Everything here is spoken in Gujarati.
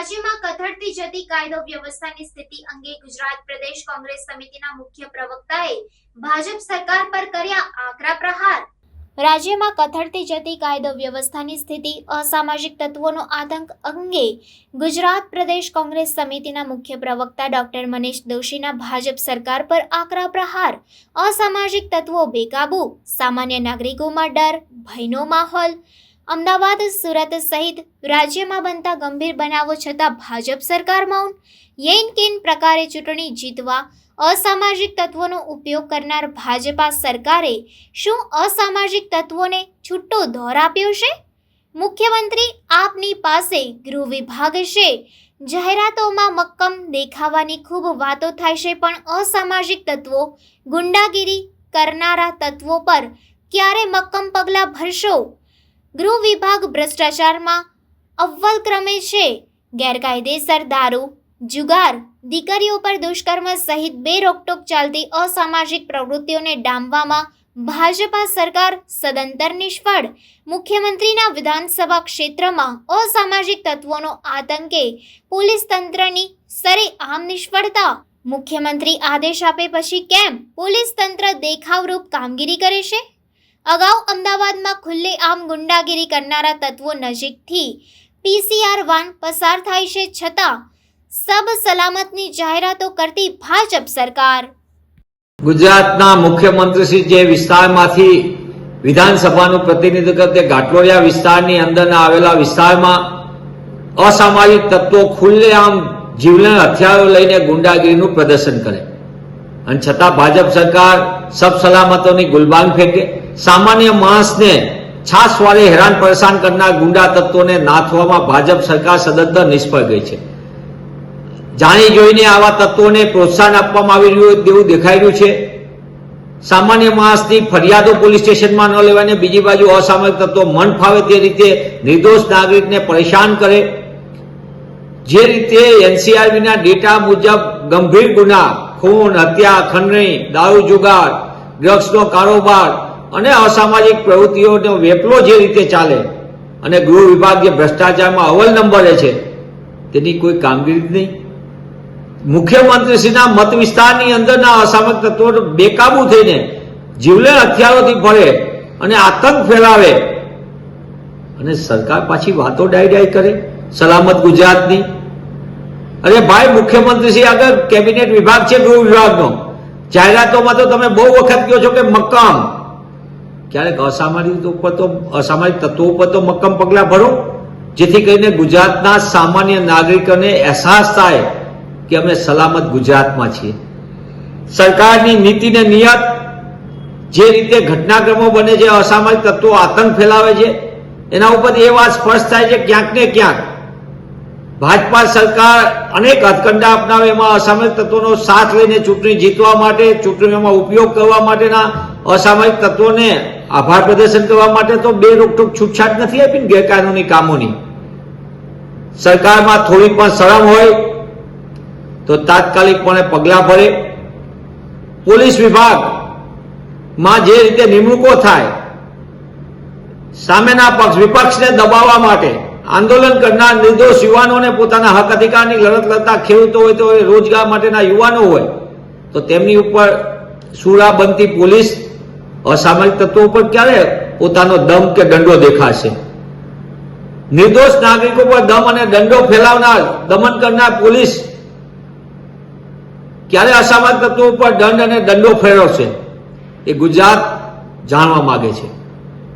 રાજ્યમાં કથળતી જતી કાયદો વ્યવસ્થાની સ્થિતિ અંગે ગુજરાત પ્રદેશ કોંગ્રેસ સમિતિના મુખ્ય પ્રવક્તાએ ભાજપ સરકાર પર કર્યા આકરા પ્રહાર. રાજ્યમાં કથળતી જતી કાયદો વ્યવસ્થાની સ્થિતિ અસામાજિક તત્વોનો આતંક અંગે ગુજરાત પ્રદેશ કોંગ્રેસ સમિતિના મુખ્ય પ્રવક્તા ડોક્ટર મનીષ દોશીના ભાજપ સરકાર પર આકરા પ્રહાર. અસામાજિક તત્વો બેકાબુ, સામાન્ય નાગરિકોમાં ડર, ભયનો માહોલ અમદાવાદ, સુરત સહિત રાજ્યમાં બનતા ગંભીર બનાવો છતાં ભાજપ સરકાર માઉન યેન કેન પ્રકારે ચૂંટણી જીતવા અસામાજિક તત્વોનો ઉપયોગ કરનાર ભાજપા સરકારે શું અસામાજિક તત્વોને છૂટો દોર આપ્યો છે? મુખ્યમંત્રી આપની પાસે ગૃહ વિભાગ છે. જાહેરાતોમાં મક્કમ દેખાવાની ખૂબ વાતો થાય છે, પણ અસામાજિક તત્વો ગુંડાગીરી કરનારા તત્વો પર ક્યારે મક્કમ પગલાં ભરશો? ગૃહ વિભાગ ભ્રષ્ટાચારમાં અવ્વલ ક્રમે છે. ગેરકાયદેસર દારૂ, જુગાર, દીકરીઓ પર દુષ્કર્મ સહિત બે રોકટોક ચાલતી અસામાજિક પ્રવૃત્તિઓને ડામવામાં ભાજપા સરકાર સદંતર નિષ્ફળ. મુખ્યમંત્રીના વિધાનસભા ક્ષેત્રમાં અસામાજિક તત્વોનો આતંકે પોલીસ તંત્રની સરેઆમ નિષ્ફળતા. મુખ્યમંત્રી આદેશ આપે પછી કેમ પોલીસ તંત્ર દેખાવરૂપ કામગીરી કરે છે? અગાઉ અમદાવાદમાં ખુલ્લેઆમ ગુંડાગીરી કરનારા તત્વો નજીકથી પીસીઆર વાન પસાર થાય છે છતાં સબ સલામતની જાહેરાતો કરતી ભાજપ સરકાર. ગુજરાતના મુખ્યમંત્રી જે વિસ્તારમાંથી વિધાનસભાનું પ્રતિનિધિત્વ તે ઘાટલોડિયા વિસ્તારની અંદરના આવેલા વિસ્તારમાં અસામાજિક તત્વો ખુલ્લેઆમ જીવલેણ હથિયારો લઈને ગુંડાગીરીનું પ્રદર્શન કરે. અને છતાં ભાજપ સરકાર સબ સલામતોની ગુલબાન ફેંકે. સામાન્ય માણસને છાસ વાળી હેરાન પરેશાન કરનાર ગુંડા તત્વોને નાથવામાં ભાજપ સરકાર સદંતર નિષ્ફળ ગઈ છે. જાણી જોઈને આવા તત્વોને પ્રોત્સાહન આપવામાં આવી રહ્યું તેવું દેખાઈ રહ્યું છે. સામાન્ય માણસની ફરિયાદો પોલીસ સ્ટેશનમાં ન લેવાને બીજી બાજુ અસામયિક તત્વો મન ફાવે તે રીતે નિર્દોષ નાગરિકને પરેશાન કરે. જે રીતે એનસીઆરબીના ડેટા મુજબ ગંભીર ગુના ખૂન, હત્યા, ખંડણી, દારૂ જુગાર, ડ્રગ્સનો કારોબાર અને અસામાજિક પ્રવૃત્તિઓનો વેપલો જે રીતે ચાલે અને ગૃહ વિભાગ જે ભ્રષ્ટાચારમાં અવલ નંબરે છે, તેની કોઈ કામગીરી નહીં. મુખ્યમંત્રીશ્રીના મત વિસ્તારની અંદરના અસામયિક તત્વો બેકાબુ થઈને જીવલેણ હથિયારોથી ભળે અને આતંક ફેલાવે અને સરકાર પાછી વાતો ડાય ડાય કરે, સલામત ગુજરાતની અરે ભાઈ મુખ્યમંત્રીશ્રી આગળ કેબિનેટ વિભાગ છે, ગૃહ વિભાગનો. જાહેરાતોમાં તો તમે બહુ વખત કહો છો કે મક્કમ. ક્યારેક અસામાજિક ઉપર તો અસામાજિક તત્વો ઉપર તો મક્કમ પગલાં ભરો. જેથી કરીને ગુજરાતના સામાન્ય નાગરિકોને અહેસાસ થાય કે અમે સલામત ગુજરાતમાં છીએ. સરકારની નીતિને નિયત જે રીતે ઘટનાક્રમો બને છે, અસામાજિક તત્વો આતંક ફેલાવે છે, એના ઉપર એ વાત સ્પષ્ટ થાય છે, ક્યાંક ને ક્યાંક ભાજપા સરકાર અનેક હથકંડા અપનાવે એમાં અસામાજિક તત્વોનો સાથ લઈને ચૂંટણી જીતવા માટે, ચૂંટણીઓમાં ઉપયોગ કરવા માટેના અસામાજિક તત્વોને આભાર પ્રદર્શન કરવા માટે તો બે રોકટોક છૂટછાટ નથી આપી ગેરકાનૂની કામોની. સરકારમાં થોડી પણ શરમ હોય તો તાત્કાલિકપણે પગલાં ભરે. પોલીસ વિભાગમાં જે રીતે નિમણૂકો થાય, સામેના પક્ષ વિપક્ષને દબાવવા માટે આંદોલન કરનાર નિર્દોષ યુવાનોને પોતાના હક અધિકારની લડત લડતા ખેડૂતો હોય તો એ રોજગાર માટેના યુવાનો હોય તો તેમની ઉપર સુરા બનતી પોલીસ અસામાજિક તત્વો ઉપર ક્યારે પોતાનો દમ કે દંડો દેખાશે? નિર્દોષ નાગરિકો પર દમ અને દંડો ફેલાવનાર, દમન કરનાર પોલીસ ક્યારે અસામાજિક તત્વો ઉપર દંડ અને દંડો ફેરવશે? એ ગુજરાત જાણવા માગે છે.